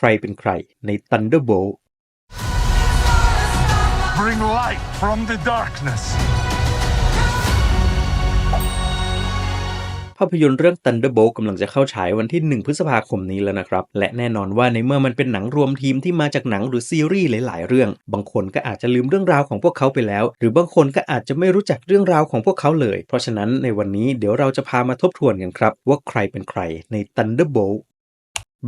ใครเป็นใครใน Thunderbolt Bring light from the darkness. ภาพยนตร์เรื่อง Thunderbolt กำลังจะเข้าฉายวันที่ 1 พฤษภาคมนี้แล้วนะครับ และแน่นอนว่าในเมื่อมันเป็นหนังรวมทีมที่มาจากหนังหรือซีรีส์หลาย ๆ เรื่อง บางคนก็อาจจะลืมเรื่องราวของพวกเขาไปแล้ว หรือบางคนก็อาจจะไม่รู้จักเรื่องราวของพวกเขาเลย เพราะฉะนั้นในวันนี้เดี๋ยวเราจะพามาทบทวนกันครับ ว่าใครเป็นใครใน Thunderbolt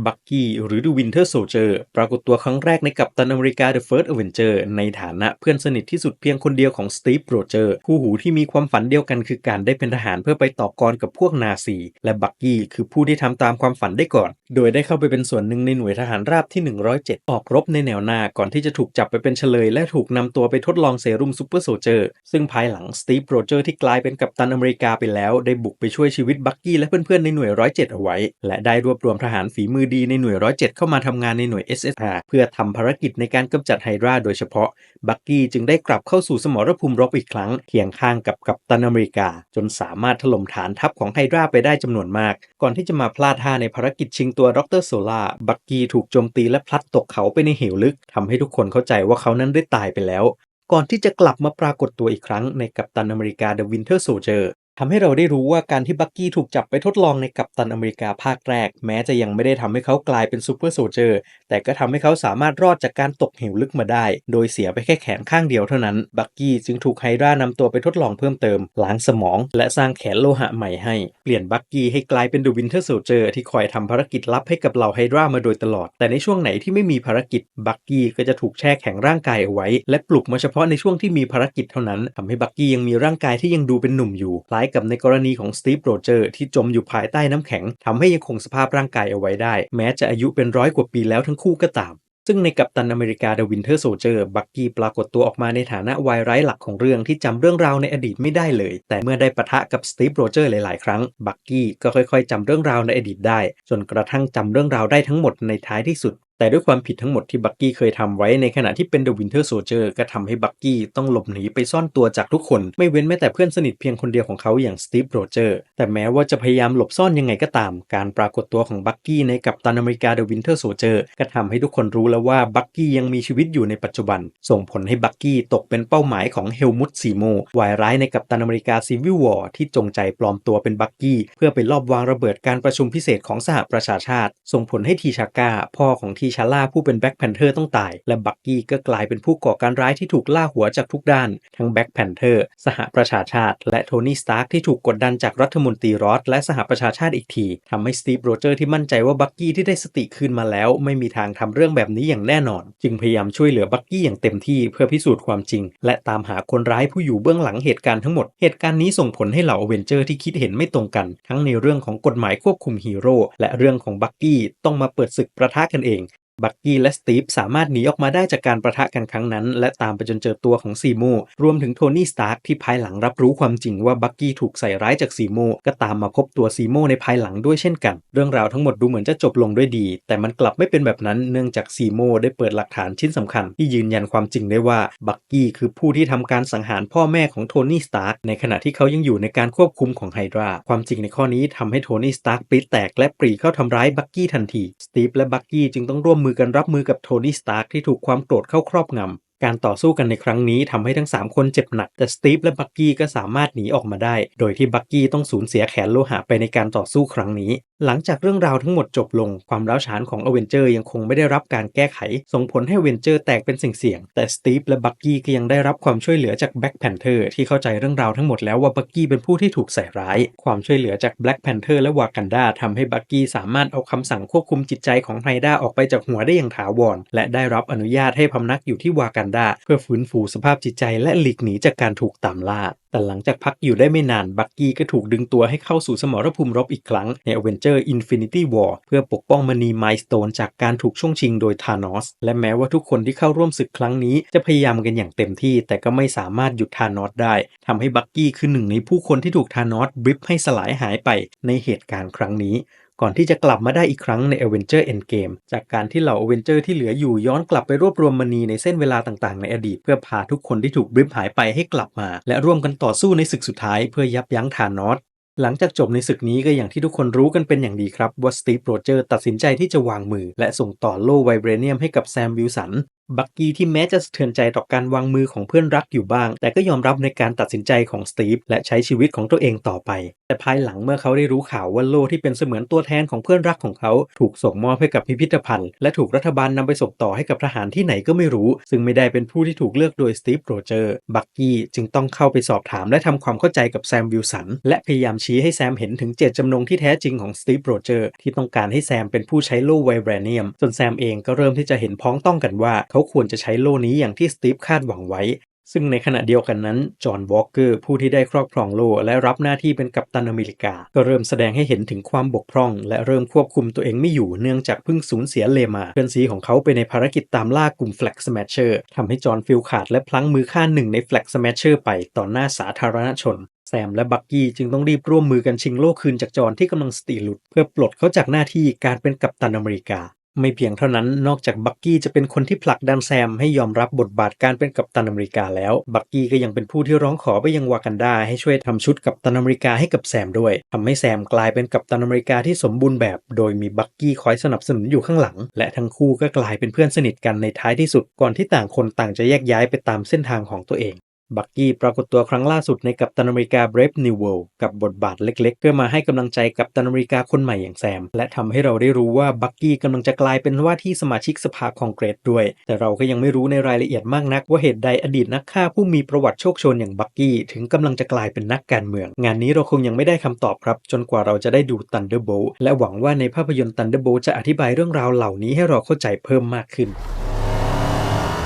บักกี้หรือดูวินเทอร์โซเจอร์ปรากฏตัวครั้งแรกในกัปตันอเมริกา The First Avenger ในฐานะเพื่อนสนิทที่สุดเพียงคนเดียวของสตีฟโรเจอร์คู่หูที่มีความฝันเดียวกันคือการได้เป็นทหารเพื่อไปต่อกรกับพวกนาซี และบักกี้คือผู้ที่ทำตามความฝันได้ก่อน โดยได้เข้าไปเป็นส่วนหนึ่งในหน่วยทหารราบที่ 107 ออกรบในแนวหน้าก่อนที่จะถูกจับไปเป็นเฉลย และถูกนำตัวไปทดลองเซรุ่มซูเปอร์โซเจอร์ ซึ่งภายหลังสตีฟโรเจอร์ที่กลายเป็นกัปตันอเมริกาไปแล้ว ได้บุกไปช่วยชีวิตบักกี้และเพื่อนๆในหน่วยร้อยเอาไว้ และได้รวบรวมทหารฝีมือดีในหน่วยร้อยเจ็ดเข้ามาทำงานในหน่วย SSR เพื่อทำภารกิจในการกำจัดไฮดราโดยเฉพาะ บักกี้จึงได้กลับเข้าสู่สมรภูมิรบอีกครั้งเคียงข้างกับกัปตันอเมริกา จนสามารถถล่มฐานทัพของไฮดราไปได้จำนวนมาก ก่อนที่จะมาพลาดท่าในภารกิจชิงตัวัวดรโซล่าบักกี้ถูกโจมตีและพลัดตกเขาไปในเหวลึกทำให้ทุกคนเข้าใจว่าเขานั้นได้ตายไปแล้ว ก่อนที่จะกลับมาปรากฏตัวอีกครั้งในกัปตันอเมริกาเดอะวินเทอร์โซเจอร์ ทำให้เราได้รู้ว่าการที่บักกี้ถูกจับไปทดลองในกัปตันอเมริกาภาคแรก แม้จะยังไม่ได้ทำให้เขากลายเป็นซูเปอร์โซเจอร์ แต่ก็ทำให้เขาสามารถรอดจากการตกเหวลึกมาได้ โดยเสียไปแค่แขนข้างเดียวเท่านั้น บักกี้จึงถูกไฮดรานำตัวไปทดลองเพิ่มเติม ล้างสมอง และสร้างแขนโลหะใหม่ให้ เปลี่ยนบักกี้ให้กลายเป็นเดอะวินเทอร์โซเจอร์ที่คอยทำภารกิจลับให้กับเหล่าไฮดรามาโดยตลอด แต่ในช่วงไหนที่ไม่มีภารกิจ บักกี้ก็จะถูกแช่แข็งร่างกายเอาไว้ และปลุกมาเฉพาะในช่วงที่มีภารกิจเท่านั้นทำให้บักกี้ยังมีร่างกายที่ยังดูเป็นหนุ่มอยู่คายกับในกรณีของสตีฟโรเจอร์ที่จมอยู่ภายใต้น้ำแข็งทำให้ยังคงสภาพร่างกายเอาไว้ได้ แม้จะอายุเป็นร้อยกว่าปีแล้วทั้งคู่ก็ตาม ซึ่งในกัปตันอเมริกา The Winter Soldier บักกี้ปรากฏตัวออกมาในฐานะวายร้ายหลักของเรื่องที่จำเรื่องราวในอดีตไม่ได้เลย แต่เมื่อได้ปะทะกับสตีฟโรเจอร์หลาย ๆ ครั้ง บักกี้ก็ค่อย ๆจำเรื่องราวในอดีตได้ จนกระทั่งจำเรื่องราวได้ทั้งหมดในท้ายที่สุด แต่ด้วยความผิดทั้งหมดที่บักกี้เคยทำไว้ในขณะที่เป็น The Winter Soldier ก็ทำให้บักกี้ต้องหลบหนีไปซ่อนตัวจากทุกคน ไม่เว้นแม้แต่เพื่อนสนิทเพียงคนเดียวของเขาอย่างสตีฟโรเจอร์แต่แม้ว่าจะพยายามหลบซ่อนยังไงก็ตาม การปรากฏตัวของบักกี้ในกัปตันอเมริกา The Winter Soldier ก็ทำให้ทุกคนรู้แล้วว่าบักกี้ยังมีชีวิตอยู่ในปัจจุบัน ส่งผลให้บักกี้ตกเป็นเป้าหมายของเฮลมุตซีโมวายร้ายในกัปตันอเมริกาซีวิลวอร์ที่จงใจปลอมตัวเป็นบักกี้เพื่อไปลอบวางระเบิดการประชุมพิเศษของสหประชาชาติ ส่งผลให้ทีชาก้าพ่อของทีชาล่าผู้เป็นแบ็คแพนเทอร์ต้องตาย และบักกี้ก็กลายเป็นผู้ก่อการร้ายที่ถูกล่าหัวจากทุกด้าน ทั้งแบ็คแพนเทอร์สหประชาชาติ และโทนี่สตาร์กที่ถูกกดดันจากรัฐมนตรีรอสและสหประชาชาติอีกทีทำให้สตีฟโรเจอร์ที่มั่นใจว่าบักกี้ที่ได้สติคืนมาแล้ว ไม่มีทางทำเรื่องแบบนี้อย่างแน่นอน จึงพยายามช่วยเหลือบักกี้อย่างเต็มที่เพื่อพิสูจน์ความจริง และตามหาคนร้ายผู้อยู่เบื้องหลังเหตุการณ์ทั้งหมดเหตุการณ์นี้ส่งผลให้เหล่าอเวนเจอร์ที่คิดเห็นไม่ตรงกัน ทั้งในเรื่องของกฎหมายควบคุมฮีโร่และเรื่องของบักกี้ต้องมาเปิดศึกประทะกันเอง บักกี้และสตีฟสามารถหนีออกมาได้จากการประทะกันครั้งนั้น และตามไปจนเจอตัวของซีโมรวมถึงโทนี่สตาร์กที่ภายหลังรับรู้ความจริงว่าบักกี้ถูกใส่ร้ายจากซีโมก็ตามมาพบตัวซีโมในภายหลังด้วยเช่นกัน เรื่องราวทั้งหมดดูเหมือนจะจบลงด้วยดี แต่มันกลับไม่เป็นแบบนั้นเนื่องจากซีโมได้เปิดหลักฐานชิ้นสำคัญ ที่ยืนยันความจริงได้ว่าบักกี้คือผู้ที่ทำการสังหารพ่อแม่ของโทนี่สตาร์กในขณะที่เขายังอยู่ในการควบคุมของไฮดราความจริงในข้อนี้ทำให้โทนี่สตาร์กปรีดแตกและปรีเข้าทำร้ายบักกี้ทันทีสตีฟและบักกี้จึงต้องร่วมมือกันรับมือกับโทนี่สตาร์กที่ถูกความโกรธเข้าครอบงำ การต่อสู้กันในครั้งนี้ทำให้ทั้ง 3 คนเจ็บหนัก แต่สตีฟและบักกี้ก็สามารถหนีออกมาได้ โดยที่บักกี้ต้องสูญเสียแขนโลหะไปในการต่อสู้ครั้งนี้ หลังจากเรื่องราวทั้งหมดจบลง ความร้าวฉานของอเวนเจอร์ยังคงไม่ได้รับการแก้ไข ส่งผลให้อเวนเจอร์แตกเป็นสิ่งเสี่ยง แต่สตีฟและบักกี้ก็ยังได้รับความช่วยเหลือจากแบล็กแพนเทอร์ที่เข้าใจเรื่องราวทั้งหมดแล้วว่าบักกี้เป็นผู้ที่ถูกใส่ร้าย ความช่วยเหลือจากแบล็กแพนเทอร์และวากันดาทำให้บักกี้สามารถเอาคำสั่งควบคุมจิตใจของไฮด้าออกไปจากหัวได้อย่างถาวรและได้รับอนุญาตให้พำนักอยู่ที่วากันดา เพื่อฟื้นฟูสภาพจิตใจและหลีกหนีจากการถูกตามล่า แต่หลังจากพักอยู่ได้ไม่นานบักกี้ก็ถูกดึงตัวให้เข้าสู่สมรภูมิรบอีกครั้งใน Avenger Infinity War เพื่อปกป้องมณีไมสโตนจากการถูกช่วงชิงโดยธานอส และแม้ว่าทุกคนที่เข้าร่วมศึกครั้งนี้จะพยายามกันอย่างเต็มที่ แต่ก็ไม่สามารถหยุดธานอสได้ทำให้บักกี้คือหนึ่งในผู้คนที่ถูกธานอสบริฟให้สลายหายไปในเหตุการณ์ครั้งนี้ ก่อนที่จะกลับมาได้อีกครั้งใน Avenger Endgame จากการที่เหล่า Avenger ที่เหลืออยู่ย้อนกลับไปรวบรวมมณีในเส้นเวลาต่างๆ ในอดีต เพื่อพาทุกคนที่ถูกบริฟหายไปให้กลับมา และร่วมกันต่อสู้ในศึกสุดท้ายเพื่อยับยั้งธานอสหลังจากจบในศึกนี้ก็อย่างที่ทุกคนรู้กันเป็นอย่างดีครับว่าสตีฟโรเจอร์ตัดสินใจที่จะวางมือ และส่งต่อโล่ไวเบรเนียมให้กับแซมวิลสัน บักกี้ที่แม้จะสะเทือนใจต่อการวางมือของเพื่อนรักอยู่บ้าง แต่ก็ยอมรับในการตัดสินใจของสตีฟและใช้ชีวิตของตัวเองต่อไป แต่ภายหลังเมื่อเขาได้รู้ข่าวว่าโล่ที่เป็นเสมือนตัวแทนของเพื่อนรักของเขา ถูกส่งมอบให้กับพิพิธภัณฑ์ และถูกรัฐบาลนำไปส่งต่อให้กับทหารที่ไหนก็ไม่รู้ ซึ่งไม่ได้เป็นผู้ที่ถูกเลือกโดยสตีฟโรเจอร์บักกี้จึงต้องเข้าไปสอบถามและทำความเข้าใจกับแซมวิลสันและพยายามชี้ให้แซมเห็นถึงเจตจำนงที่แท้จริงของสตีฟโรเจอร์ที่ต้องการให้แซมเป็นผู้ใช้โล่ไวเบรเนียมจนแซมเองก็เริ่มที่จะเห็นพ้องต้องกันว่าเขาควรจะใช้โล่นี้อย่างที่สตีฟคาดหวังไว้ ซึ่งในขณะเดียวกันนั้น จอห์นวอลเกอร์ผู้ที่ได้ครอบครองโล่และรับหน้าที่เป็นกัปตันอเมริกา ก็เริ่มแสดงให้เห็นถึงความบกพร่อง และเริ่มควบคุมตัวเองไม่อยู่เนื่องจากเพิ่งสูญเสียเลมาเพื่อนซีของเขาไปในภารกิจตามล่ากลุ่มแฟลกสแมชเชอร์ทำให้จอห์นฟิลขาดและพลั้งมือฆ่าหนึ่งในแฟลกสแมชเชอร์ไปต่อหน้าสาธารณชนแซมและบักกี้จึงต้องรีบร่วมมือกันชิงโล่คืนจากจอห์นที่กำลังสติหลุด เพื่อปลดเขาจากหน้าที่การเป็นกัปตันอเมริกา ไม่เพียงเท่านั้นนอกจากบักกี้จะเป็นคนที่ผลักดันแซมให้ยอมรับบทบาทการเป็นกัปตันอเมริกาแล้ว บักกี้ก็ยังเป็นผู้ที่ร้องขอไปยังวากันดาให้ช่วยทำชุดกัปตันอเมริกาให้กับแซมด้วยทำให้แซมกลายเป็นกัปตันอเมริกาที่สมบูรณ์แบบ โดยมีบักกี้คอยสนับสนุนอยู่ข้างหลัง และทั้งคู่ก็กลายเป็นเพื่อนสนิทกันในท้ายที่สุดก่อนที่ต่างคนต่างจะแยกย้ายไปตามเส้นทางของตัวเอง บักกี้ปรากฏตัวครั้งล่าสุดในกัปตันอเมริกา Brave New World กับบทบาทเล็กๆ เพื่อมาให้กำลังใจกับตันอเมริกาคนใหม่อย่างแซม และทำให้เราได้รู้ว่าบักกี้กำลังจะกลายเป็นว่าที่สมาชิกสภาคองเกรสด้วย แต่เราก็ยังไม่รู้ในรายละเอียดมากนัก ว่าเหตุใดอดีตนักฆ่าผู้มีประวัติโชคโชนอย่างบักกี้ถึงกำลังจะกลายเป็นนักการเมือง งานนี้เราคงยังไม่ได้คำตอบครับ จนกว่าเราจะได้ดู Thunderbolt และหวังว่าในภาพยนตร์ Thunderbolt จะอธิบายเรื่องราวเหล่านี้ให้เราเข้าใจเพิ่มมากขึ้น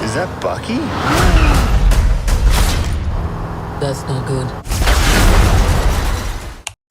Is that Bucky? That's not good.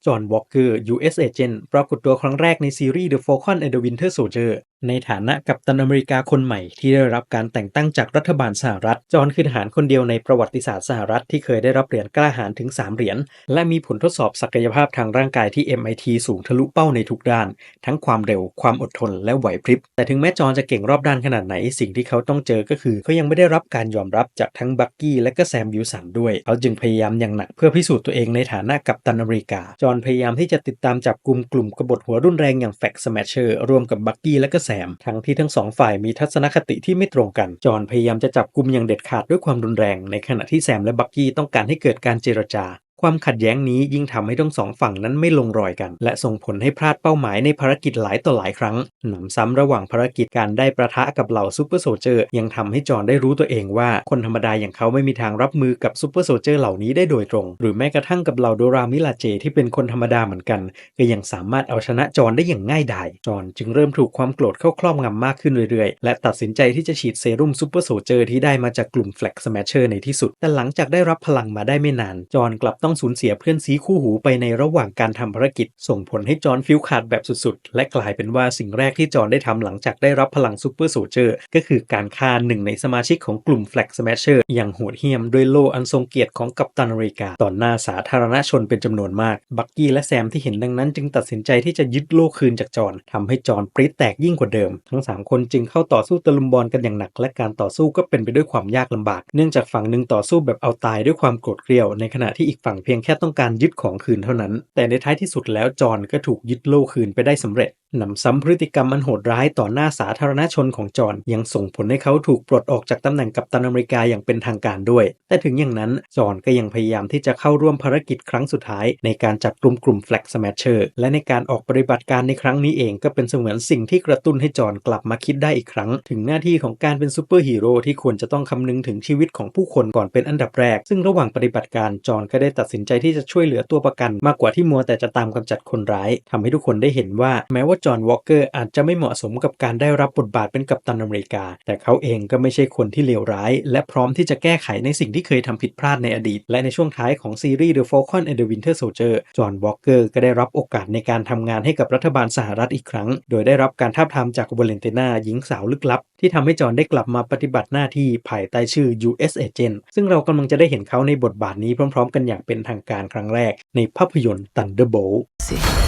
จอห์นวอลเกอร์ U.S. Agent ปรากฏตัวครั้งแรกในซีรีส์ The Falcon and the Winter Soldier ในฐานะกัปตันอเมริกาคนใหม่ที่ได้รับการแต่งตั้งจากรัฐบาลสหรัฐ จอห์นคือทหารคนเดียวในประวัติศาสตร์สหรัฐที่เคยได้รับเหรียญกล้าหาญถึง 3 เหรียญ และมีผลทดสอบศักยภาพทางร่างกายที่ MIT สูงทะลุเป้าในทุกด้าน ทั้งความเร็ว ความอดทน และไหวพริบ แต่ถึงแม้จอห์นจะเก่งรอบด้านขนาดไหน สิ่งที่เขาต้องเจอก็คือเขายังไม่ได้รับการยอมรับจากทั้งบักกี้และก็แซมวิลสันด้วย เขาจึงพยายามอย่างหนักเพื่อพิสูจน์ตัวเองในฐานะกัปตันอเมริกา จอห์นพยายามที่จะติดตามจับกลุ่มกลุ่มกบฏหัวรุนแรงอย่างแฟกสแมชเชอร์รวมกับบักกี้และก็แซม ทั้งที่ทั้งสองฝ่ายมีทัศนคติที่ไม่ตรงกัน จอห์นพยายามจะจับกลุ่มอย่างเด็ดขาดด้วยความรุนแรง ในขณะที่แซมและบักกี้ต้องการให้เกิดการเจรจา ความขัดแย้งนี้ยิ่งทำให้ทั้งสองฝั่งนั้นไม่ลงรอยกัน และส่งผลให้พลาดเป้าหมายในภารกิจหลายต่อหลายครั้ง หนำซ้ำระหว่างภารกิจการได้ประทะกับเหล่าซูเปอร์โซเจอร์ยังทำให้จอห์นได้รู้ตัวเองว่าคนธรรมดาอย่างเขาไม่มีทางรับมือกับซูเปอร์โซเจอร์เหล่านี้ได้โดยตรง หรือแม้กระทั่งกับเหล่าโดรามิลาเจที่เป็นคนธรรมดาเหมือนกัน ก็ยังสามารถเอาชนะจอห์นได้อย่างง่ายดายจอห์นจึงเริ่มถูกความโกรธเข้าครอบงำมากขึ้นเรื่อยๆ และตัดสินใจที่จะฉีดเซรุ่มซูเปอร์โซเจอร์ที่ได้มาจากกลุ่มแฟลกสแมชเชอร์ในที่สุดแต่หลังจากได้รับพลังมาได้ไม่นานจอนกลับต้องสูญเสียเพื่อนซีคู่หูไปในระหว่างการทำภารกิจ ส่งผลให้จอห์นฟิลขาดแบบสุดๆ และกลายเป็นว่าสิ่งแรกที่จอห์นได้ทำหลังจากได้รับพลังซูเปอร์โซเจอร์ก็คือการฆ่าหนึ่งในสมาชิกของกลุ่มแฟลกสแมชเชอร์อย่างโหดเหี้ยมด้วยโล่อันทรงเกียรติของกัปตันอเมริกาต่อหน้าสาธารณชนเป็นจำนวนมากบักกี้และแซมที่เห็นดังนั้น จึงตัดสินใจที่จะยึดโล่คืนจากจอห์นทำให้จอห์นปริ๊ดแตกยิ่งกว่าเดิม ทั้งสามคนจึงเข้าต่อสู้ตะลุมบอลกันอย่างหนัก และการต่อสู้ก็เป็นไปด้วยความยากลำบาก เนื่องจากฝั่งหนึ่งต่อสู้แบบเอาตายด้วยความโกรธเกรี้ยวในขณะที่อีกฝั่งเพียงแค่ต้องการยึดของคืนเท่านั้น แต่ในท้ายที่สุดแล้วจอห์นก็ถูกยึดโล่คืนไปได้สำเร็จ หนำซ้ำพฤติกรรมอันโหดร้ายต่อหน้าสาธารณชนของจอห์นยังส่งผลให้เขาถูกปลดออกจากตำแหน่งกัปตันอเมริกาอย่างเป็นทางการด้วย แต่ถึงอย่างนั้นจอห์นก็ยังพยายามที่จะเข้าร่วมภารกิจครั้งสุดท้าย ในการจับกลุ่มกลุ่มแฟลกสแมชเชอร์และในการออกปฏิบัติการในครั้งนี้เองก็เป็นเสมือนสิ่งที่กระตุ้นให้จอห์นกลับมาคิดได้อีกครั้ง ถึงหน้าที่ของการเป็นซูเปอร์ฮีโร่ที่ควรจะต้องคำนึงถึงชีวิตของผู้คนก่อนเป็นอันดับแรก ซึ่งระหว่างปฏิบัติการจอห์นก็ได้ตัดสินใจที่จะช่วยเหลือตัวประกัน มากกว่าที่มัวแต่จะตามกำจัดคนร้ายทำให้ทุกคนได้เห็นว่าแม้ว่าจอห์นวอลเกอร์อาจจะไม่เหมาะสมกับการได้รับบทบาทเป็นกัปตันอเมริกา แต่เขาเองก็ไม่ใช่คนที่เลวร้าย และพร้อมที่จะแก้ไขในสิ่งที่เคยทำผิดพลาดในอดีต และในช่วงท้ายของซีรีส์ The Falcon and the Winter Soldier จอห์นวอลเกอร์ก็ได้รับโอกาสในการทำงานให้กับรัฐบาลสหรัฐอีกครั้ง โดยได้รับการทาบทามจากวาเลนตินาหญิงสาวลึกลับ ที่ทำให้จอห์นได้กลับมาปฏิบัติหน้าที่ภายใต้ชื่อ U.S. Agent ซึ่งเรากำลังจะได้เห็นเขาในบทบาทนี้พร้อม ๆ กันอย่างเป็นทางการครั้งแรกในภาพยนตร์ Thunderbolts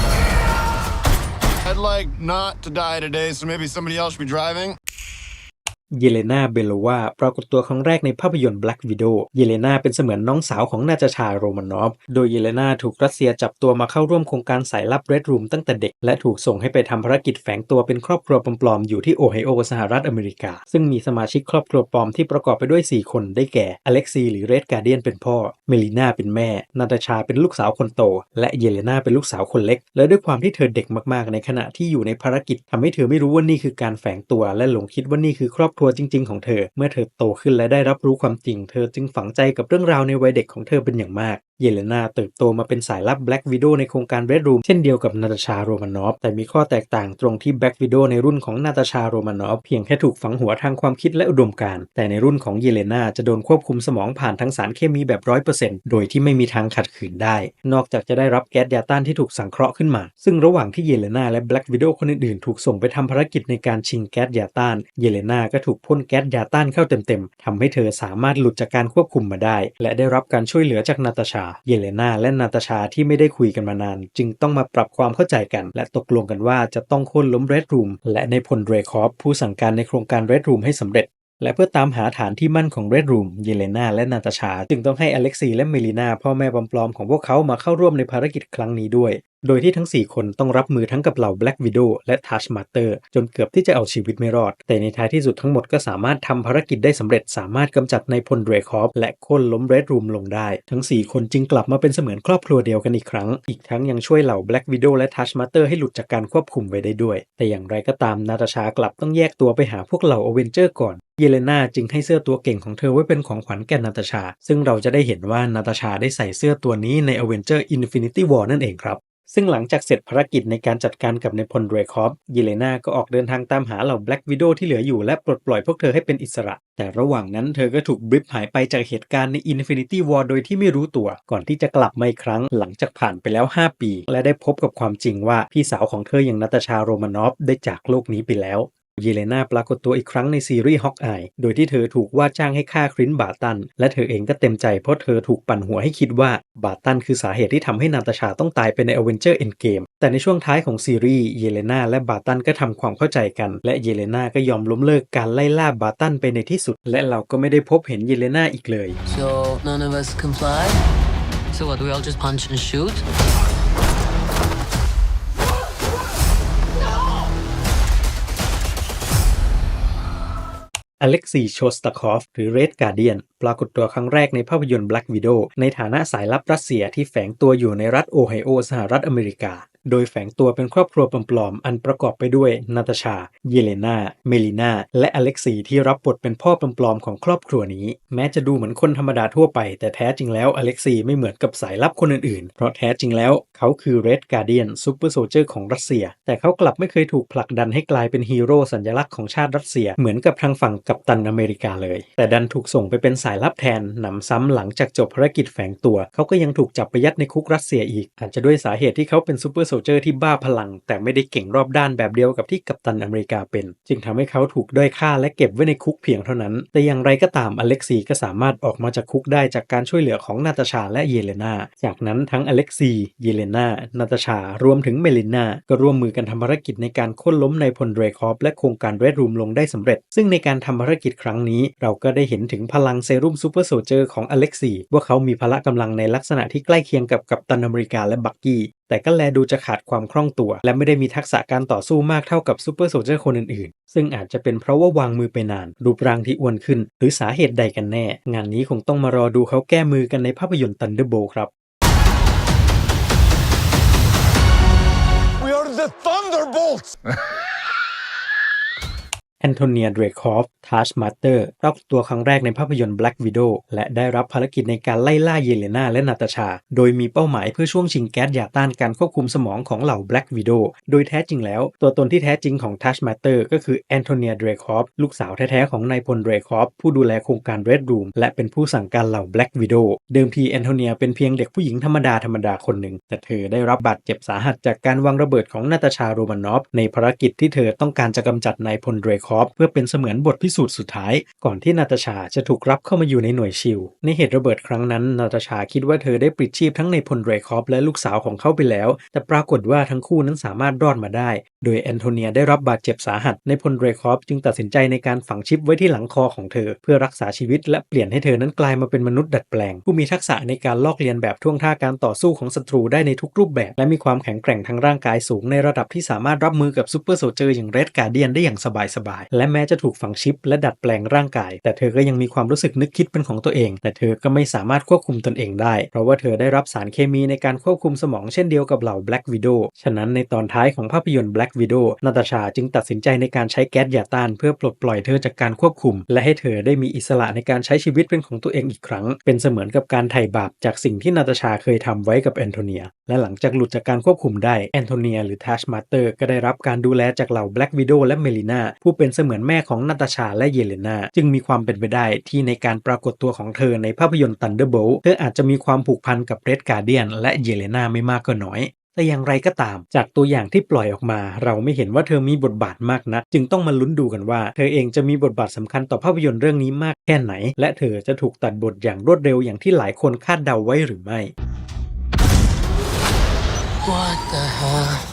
I'd like not to die today, so maybe somebody else should be driving. เยเลนาเบโลวาปรากฏตัวครั้งแรกในภาพยนตร์ Black Widow เยเลนาเป็นเสมือนน้องสาวของนาตาชาโรมานอฟ โดยเยเลนาถูกรัสเซียจับตัวมาเข้าร่วมโครงการสายลับ Red Room ตั้งแต่เด็ก และถูกส่งให้ไปทำภารกิจแฝงตัวเป็นครอบครัวปลอมๆ อยู่ที่โอไฮโอสหรัฐอเมริกา ซึ่งมีสมาชิกครอบครัวปลอมที่ประกอบไปด้วย 4 คนได้แก่อเล็กซีหรือเรดการเดียนเป็นพ่อ เมลินาเป็นแม่ นาตาชาเป็นลูกสาวคนโต และเยเลนาเป็นลูกสาวคนเล็ก และด้วยความที่เธอเด็กมากๆ ในขณะที่อยู่ในภารกิจทำให้เธอไม่รู้ว่านี่คือการแฝงตัวและหลงคิดว่านี่คือครอบครัวจริง ๆ ของเธอ เมื่อเธอโตขึ้นและได้รับรู้ความจริง เธอจึงฝังใจกับเรื่องราวในวัยเด็กของเธอเป็นอย่างมาก เยเลนาเติบโตมาเป็นสายลับ Black Widow ในโครงการ Red Room เช่นเดียวกับนาตาชาโรมานอฟแต่มีข้อแตกต่างตรงที่ Black Widow ในรุ่นของนาตาชาโรมานอฟเพียงแค่ถูกฝังหัวทางความคิดและอุดมการณ์แต่ในรุ่นของเยเลนาจะโดนควบคุมสมองผ่านทั้งสารเคมีแบบ100%โดยที่ไม่มีทางขัดขืนได้ นอกจากจะได้รับแก๊สยาต้านที่ถูกสังเคราะห์ขึ้นมา ซึ่งระหว่างที่เยเลนาและ Black Widow คนอื่นๆถูกส่งไปทำภารกิจในการชิงแก๊สยาต้าน เยเลนาก็ถูกพ่นแก๊สยาต้านเข้าเต็มๆทำให้เธอสามารถหลุดจากการควบคุมมาได้ และได้รับการช่วยเหลือจากนาตาชาเยเลนาและนาตาชาที่ไม่ได้คุยกันมานาน จึงต้องมาปรับความเข้าใจกัน และตกลงกันว่าจะต้องโค่นล้มเรดรูมและในพลเรคอฟผู้สั่งการในโครงการเรดรูมให้สำเร็จและเพื่อตามหาฐานที่มั่นของเรดรูมเยเลนาและนาตาชา จึงต้องให้อเล็กซีและเมลินาพ่อแม่ปลอมๆของพวกเขามาเข้าร่วมในภารกิจครั้งนี้ด้วยโดยที่ทั้ง 4 คนต้องรับมือทั้งกับเหล่า Black Widow และ Tash Master จนเกือบที่จะเอาชีวิตไม่รอด แต่ในท้ายที่สุดทั้งหมดก็สามารถทำภารกิจได้สำเร็จ สามารถกำจัดในายพลเดรคอฟและโค่นล้ม Red Room ลงได้ ทั้ง 4 คนจึงกลับมาเป็นเสมือนครอบครัวเดียวกันอีกครั้ง อีกทั้งยังช่วยเหล่า Black Widow และ Tash Master ให้หลุดจากการควบคุมไว้ได้ด้วย แต่อย่างไรก็ตามนาตาชากลับต้องแยกตัวไปหาพวกเหล่าอเวนเจอร์ก่อนเยเลนาจึงให้เสื้อตัวเก่งของเธอไว้เป็นของขวัญแก่นาตาชา ซึ่งเราจะได้เห็นว่านาตาชาได้ใส่เสื้อตัวนี้ใน Avenger Infinity War นั่นเองครับ ซึ่งหลังจากเสร็จภารกิจในการจัดการกับในพลเรคอฟยิเลนาก็ออกเดินทางตามหาเหล่าแบล็กวิดโดที่เหลืออยู่และปลดปล่อยพวกเธอให้เป็นอิสระ แต่ระหว่างนั้นเธอก็ถูกบริฟหายไปจากเหตุการณ์ใน Infinity War โดยที่ไม่รู้ตัว ก่อนที่จะกลับมาอีกครั้งหลังจากผ่านไปแล้ว 5 ปี และได้พบกับความจริงว่าพี่สาวของเธออย่างนาตาชาโรมานอฟได้จากโลกนี้ไปแล้ว เยเลนาปรากฏตัวอีกครั้งในซีรีส์ฮอกอาย โดยที่เธอถูกว่าจ้างให้ฆ่าครินบาตัน และเธอเองก็เต็มใจเพราะเธอถูกปั่นหัวให้คิดว่าบาตันคือสาเหตุที่ทำให้นาตาชาต้องตายไปใน Avenger Endgame แต่ในช่วงท้ายของซีรีส์เยเลนาและบาตันก็ทำความเข้าใจกัน และเยเลนาก็ยอมล้มเลิกการไล่ล่าบาตันไปในที่สุด และเราก็ไม่ได้พบเห็นเยเลนาอีกเลย So none of us comply? So what, do we all just punch and shoot? อเล็กซีโชสตาคอฟหรือเรดการเดียนปรากฏตัวครั้งแรกในภาพยนตร์ Black Widow ในฐานะสายลับรัสเซียที่แฝงตัวอยู่ในรัฐโอไฮโอสหรัฐอเมริกา โดยแฝงตัวเป็นครอบครัวปลอมๆ อันประกอบไปด้วยนาตาชา เยเลนา เมลินา และอเล็กซีที่รับบทเป็นพ่อปลอมๆ ของครอบครัวนี้ แม้จะดูเหมือนคนธรรมดาทั่วไป แต่แท้จริงแล้วอเล็กซีไม่เหมือนกับสายลับคนอื่นๆ เพราะแท้จริงแล้วเขาคือเรดการเดียนซูเปอร์โซเจอร์ของรัสเซีย แต่เขากลับไม่เคยถูกผลักดันให้กลายเป็นฮีโร่สัญลักษณ์ของชาติรัสเซีย เหมือนกับทางฝั่งกัปตันอเมริกาเลย แต่ดันถูกส่งไปเป็นสายลับแทนหนำซ้ำหลังจากจบภารกิจแฝงตัว เขาก็ยังถูกจับไปยัดในคุกรัสเซียอีกอาจจะด้วยสาเหตุที่เขาเป็นซูเปอร์โซเจอร์ที่บ้าพลัง แต่ไม่ได้เก่งรอบด้านแบบเดียวกับที่กัปตันอเมริกาเป็น จึงทำให้เขาถูกด้อยค่าและเก็บไว้ในคุกเพียงเท่านั้น แต่อย่างไรก็ตามอเล็กซีก็สามารถออกมาจากคุกได้จากการช่วยเหลือของนาตาชาและเยเลนาจากนั้นทั้งอเล็กซีเยเลนานาตาชารวมถึงเมลินาก็ร่วมมือกันทำภารกิจในการค้นล้มในพลเดรคอฟและโครงการเรดรูมลงได้สำเร็จ ซึ่งในการทำภารกิจครั้งนี้ เราก็ได้เห็นถึงพลังเซรุ่มซูเปอร์โซเจอร์ของอเล็กซีว่าเขามีพละกำลังในลักษณะที่ใกล้เคียงกับกัปตันอเมริกาและบักกี้ แต่ก็แลดูจะขาดความคล่องตัว และไม่ได้มีทักษะการต่อสู้มากเท่ากับซูเปอร์โซเจอร์คนอื่นๆ ซึ่งอาจจะเป็นเพราะว่าวางมือไปนาน รูปร่างที่อ้วนขึ้น หรือสาเหตุใดกันแน่ งานนี้คงต้องมารอดูเขาแก้มือกันในภาพยนตร์ Thunderbolt ครับ We are the Thunderbolts! แอนโทเนีย เดรคอฟ ทัชมาสเตอร์ปรากฏตัวครั้งแรกในภาพยนตร์ Black Widow และได้รับภารกิจในการไล่ล่าเยเลนาและนาตาชา โดยมีเป้าหมายเพื่อช่วงชิงแก๊สยาต้านการควบคุมสมองของเหล่า Black Widow โดยแท้จริงแล้ว ตัวตนที่แท้จริงของทัชมาสเตอร์ก็คือแอนโทเนีย เดรคอฟ ลูกสาวแท้ๆของนายพล เดรคอฟ ผู้ดูแลโครงการ Red Room และเป็นผู้สั่งการเหล่า Black Widow เดิมทีแอนโทเนียเป็นเพียงเด็กผู้หญิงธรรมดาธรรมดาคนหนึ่งแต่เธอได้รับบาดเจ็บสาหัสจากการวางระเบิดของนาตาชาโรมานอฟในภารกิจที่เธอต้องการจะกำจัดนายพลเดรคอปเพื่อเป็นเสมือนบทพิสูจน์สุดท้าย ก่อนที่นาตาชาจะถูกรับเข้ามาอยู่ในหน่วยชิลในเหตุระเบิดครั้งนั้นนาตาชาคิดว่าเธอได้ปลิดชีพทั้งในพลเรคอปและลูกสาวของเขาไปแล้ว แต่ปรากฏว่าทั้งคู่นั้นสามารถรอดมาได้ โดยแอนโทเนียได้รับบาดเจ็บสาหัสในพลเรคอปจึงตัดสินใจในการฝังชิปไว้ที่หลังคอของเธอ เพื่อรักษาชีวิตและเปลี่ยนให้เธอนั้นกลายมาเป็นมนุษย์ดัดแปลง ผู้มีทักษะในการลอกเลียนแบบท่วงท่าการต่อสู้ของศัตรูได้ในทุกรูปแบบ และมีความแข็งแกร่งทางร่างกายสูงในระดับที่สามารถรับมือกับซูเปอร์โซเจอร์อย่างเรดการเดียนได้อย่างสบายๆและแม้จะถูกฝังชิปและดัดแปลงร่างกาย แต่เธอก็ยังมีความรู้สึกนึกคิดเป็นของตัวเอง แต่เธอก็ไม่สามารถควบคุมตนเองได้ เพราะว่าเธอได้รับสารเคมีในการควบคุมสมองเช่นเดียวกับเหล่า Black Widow ฉะนั้นในตอนท้ายของภาพยนตร์ Black Widow นาตาชาจึงตัดสินใจในการใช้แก๊สยาต้าน เพื่อปลดปล่อยเธอจากการควบคุม และให้เธอได้มีอิสระในการใช้ชีวิตเป็นของตัวเองอีกครั้ง เป็นเสมือนกับการไถ่บาปจากสิ่งที่นาตาชาเคยทำไว้กับแอนโทเนีย และหลังจากหลุดจากการควบคุมได้แอนโทเนียหรือทัชมาสเตอร์ก็ได้รับการดูแลจากเหล่า Black Widow และเมลินาผู้เป็นเสมือนแม่ของนาตาชาและเยเลนาจึงมีความเป็นไปได้ที่ในการปรากฏตัวของเธอในภาพยนตร์ Thunderbolt เธออาจจะมีความผูกพันกับเรดการเดียนและเยเลนาไม่มากก็น้อยแต่อย่างไรก็ตาม จากตัวอย่างที่ปล่อยออกมา เราไม่เห็นว่าเธอมีบทบาทมากนักจึงต้องมาลุ้นดูกันว่า เธอเองจะมีบทบาทสำคัญต่อภาพยนตร์เรื่องนี้มากแค่ไหน และเธอจะถูกตัดบทอย่างรวดเร็วอย่างที่หลายคนคาดเดาไว้หรือไม่ What the hell?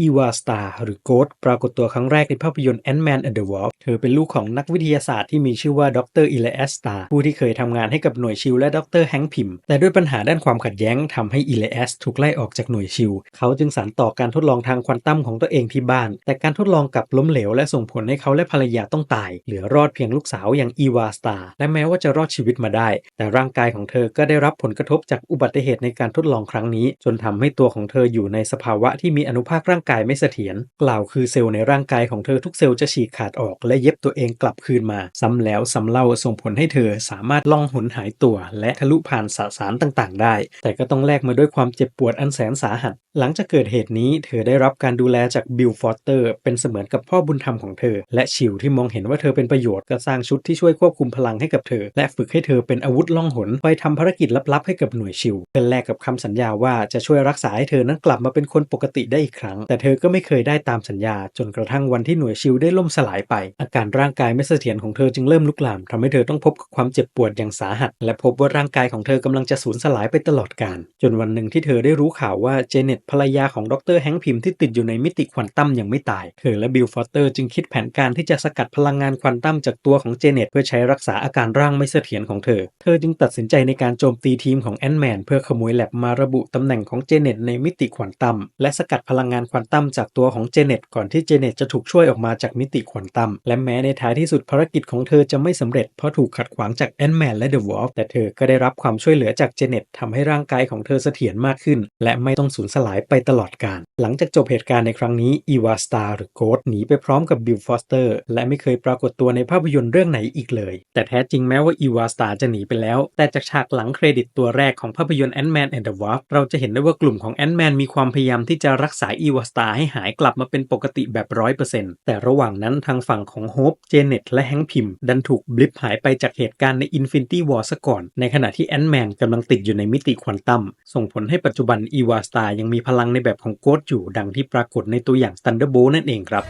อีวาสตาหรือโกดปรากฏตัวครั้งแรกในภาพยนตร์ Ant-Man and the Wasp เธอเป็นลูกของนักวิทยาศาสตร์ที่มีชื่อว่าดรอิเลอสตาผู้ที่เคยทำงานให้กับหน่วยชิลและดรแฮงค์พิมแต่ด้วยปัญหาด้านความขัดแย้งทำให้อิเลสถูกไล่ออกจากหน่วยชิลเขาจึงสานต่อการทดลองทางควอนตัมของตัวเองที่บ้าน แต่การทดลองกลับล้มเหลวและส่งผลให้เขาและภรรยาต้องตาย เหลือรอดเพียงลูกสาวอย่างอีวาสตาและแม้ว่าจะรอดชีวิตมาได้ แต่ร่างกายของเธอก็ได้รับผลกระทบจากอุบัติเหตุในการทดลองครั้งนี้ จนทำให้ตัวของเธออยู่ในสภาวะที่มีอนุภาคร่างกายไม่เสถียรกล่าวคือเซลล์ในร่างกายของเธอทุกเซลล์จะฉีกขาดออกและเย็บตัวเองกลับคืนมา ซ้ำแล้วซ้ำเล่าส่งผลให้เธอสามารถล่องหนหายตัว และทะลุผ่านสสารต่างๆ ได้ แต่ก็ต้องแลกมาด้วยความเจ็บปวดอันแสนสาหัส หลังจากเกิดเหตุนี้เธอได้รับการดูแลจากบิลฟอสเตอร์ เป็นเสมือนกับพ่อบุญธรรมของเธอ และชิวที่มองเห็นว่าเธอเป็นประโยชน์ก็สร้างชุดที่ช่วยควบคุมพลังให้กับเธอ และฝึกให้เธอเป็นอาวุธล่องหนไปทำภารกิจลับๆให้กับหน่วยชิวเพื่อแลกกับคำสัญญาว่าจะช่วยรักษาให้เธอนั้นกลับมาเป็นคนปกติได้อีกครั้งแต่เธอก็ไม่เคยได้ตามสัญญา จนกระทั่งวันที่หน่วยชิลได้ล่มสลายไป อาการร่างกายไม่เสถียรของเธอจึงเริ่มลุกลามทำให้เธอต้องพบกับความเจ็บปวดอย่างสาหัส และพบว่าร่างกายของเธอกำลังจะสูญสลายไปตลอดกาลจนวันหนึ่งที่เธอได้รู้ข่าวว่าเจเน็ตภรรยาของดรแฮงค์พิมที่ติดอยู่ในมิติควอนตัมยังไม่ตายเธอและบิลฟอสเตอร์จึงคิดแผนการที่จะสกัดพลังงานควอนตัมจากตัวของเจเน็ตเพื่อใช้รักษาอาการร่างไม่เสถียรของเธอ เธอจึงตัดสินใจในการโจมตีทีมของแอนแมนเพื่อขโมยแลบมาระบุตำแหน่งของเจเน็ตในมิติควอนตัมและสกัดพลังงานควอนตัมจากตัวของเจเน็ตก่อนที่เจเน็ตจะถูกช่วยออกมาจากมิติควอนตัมและแม้ในท้ายที่สุดภารกิจของเธอจะไม่สำเร็จเพราะถูกขัดขวางจากแอนแมนและเดอะวอลฟแต่เธอก็ได้รับความช่วยเหลือจากเจเน็ตทำให้ร่างกายของเธอเสถียรมากขึ้น และไม่ต้องสูญสลายไปตลอดกาลหลังจากจบเหตุการณ์ในครั้งนี้อีวาสตาร์หรือโกดหนีไปพร้อมกับบิลฟอสเตอร์และไม่เคยปรากฏตัวในภาพยนตร์เรื่องไหนอีกเลย แต่แท้จริงแม้ว่าอีวาสตาร์จะหนีไปแล้ว แต่จากฉากหลังเครดิตตัวแรกของภาพยนตร์ Ant-Man and the Wasp เราจะเห็นได้ว่ากลุ่มของ Ant-Man มีความพยายามที่จะรักษาอีวาสตาให้หายกลับมาเป็นปกติแบบร้อยเปอร์เซ็นต์แต่ระหว่างนั้นทางฝั่งของโฮปเจเน็ตและแฮงพิมดันถูกบลิปหายไปจากเหตุการณ์ใน Infinity War ซะก่อน ในขณะที่แอนแมนกำลังติดอยู่ในมิติควอนตัมส่งผลให้ปัจจุบันอีวาสตายังมีพลังในแบบของโกดอยู่ดังที่ปรากฏในตัวอย่าง Thunderbolt นั่นเองครับ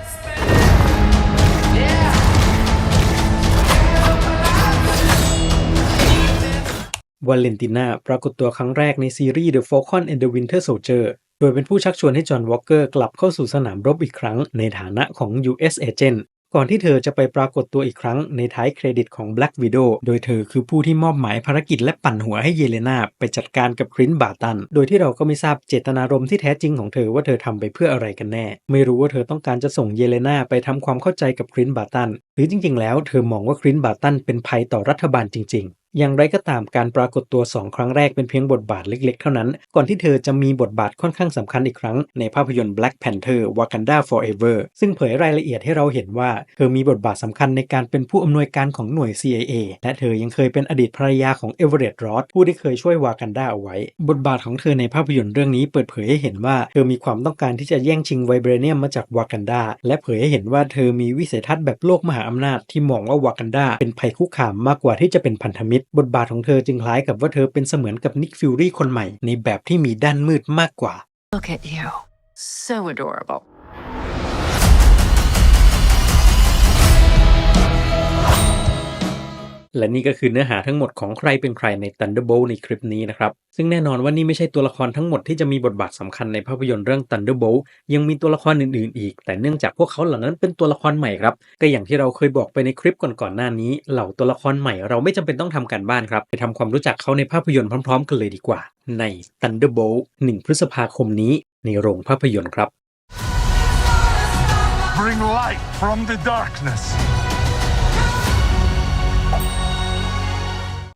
วาเลนติน่าปรากฏตัวครั้งแรกในซีรีส์ The Falcon and the Winter Soldier ดยเป็นผู้ชักชวนให้จอห์นวอลเกอร์กลับเข้าสู่สนามรบอีกครั้งในฐานะของ US Agent ก่อนที่เธอจะไปปรากฏตัวอีกครั้งในท้ายเครดิตของ Black Widow โดยเธอคือผู้ที่มอบหมายภารกิจและปั่นหัวให้เยเลนาไปจัดการกับครินบาตัน โดยที่เราก็ไม่ทราบเจตนารมณ์ที่แท้จริงของเธอว่าเธอทำไปเพื่ออะไรกันแน่ ไม่รู้ว่าเธอต้องการจะส่งเยเลนาไปทำความเข้าใจกับครินบาตัน หรือจริงๆ แล้วเธอมองว่าครินบาตันเป็นภัยต่อรัฐบาลจริง ๆ อย่างไรก็ตามการปรากฏตัว2ครั้งแรกเป็นเพียงบทบาทเล็ก ๆ เท่านั้น ก่อนที่เธอจะมีบทบาทค่อนข้างสำคัญอีกครั้งในภาพยนตร์ Black Panther Wakanda Forever ซึ่งเผยรายละเอียดให้เราเห็นว่า เธอมีบทบาทสำคัญในการเป็นผู้อำนวยการของหน่วย CIA และเธอยังเคยเป็นอดีตภรรยาของเอเวอเรตต์รอสผู้ที่เคยช่วยวากันดาเอาไว้ บทบาทของเธอในภาพยนตร์เรื่องนี้เปิดเผยให้เห็นว่า เธอมีความต้องการที่จะแย่งชิงไวเบรเนียมมาจากวากันดาและเผยให้เห็นว่าเธอมีวิสัยทัศน์แบบโลกมหาอำนาจที่มองว่าวากันดาเป็นภัยคุกคามมากกว่าที่จะเป็นพันธมิตรบทบาทของเธอจึงคล้ายกับว่าเธอเป็นเสมือนกับนิกฟิวรี่คนใหม่ ในแบบที่มีด้านมืดมากกว่า Look at you so adorable และนี่ก็คือเนื้อหาทั้งหมดของใครเป็นใครใน Thunderbolt ในคลิปนี้นะครับ ซึ่งแน่นอนว่านี่ไม่ใช่ตัวละครทั้งหมดที่จะมีบทบาทสำคัญในภาพยนตร์เรื่อง Thunderbolt ยังมีตัวละครอื่นๆ อีก แต่เนื่องจากพวกเขาเหล่านั้นเป็นตัวละครใหม่ครับ ก็อย่างที่เราเคยบอกไปในคลิปก่อนๆหน้านี้ เหล่าตัวละครใหม่เราไม่จำเป็นต้องทำการบ้านครับ ไปทำความรู้จักเขาในภาพยนตร์พร้อม ๆ กันเลยดีกว่า ใน Thunderbolt 1 พฤษภาคมนี้ในโรงภาพยนตร์ครับ Bring light from the darkness.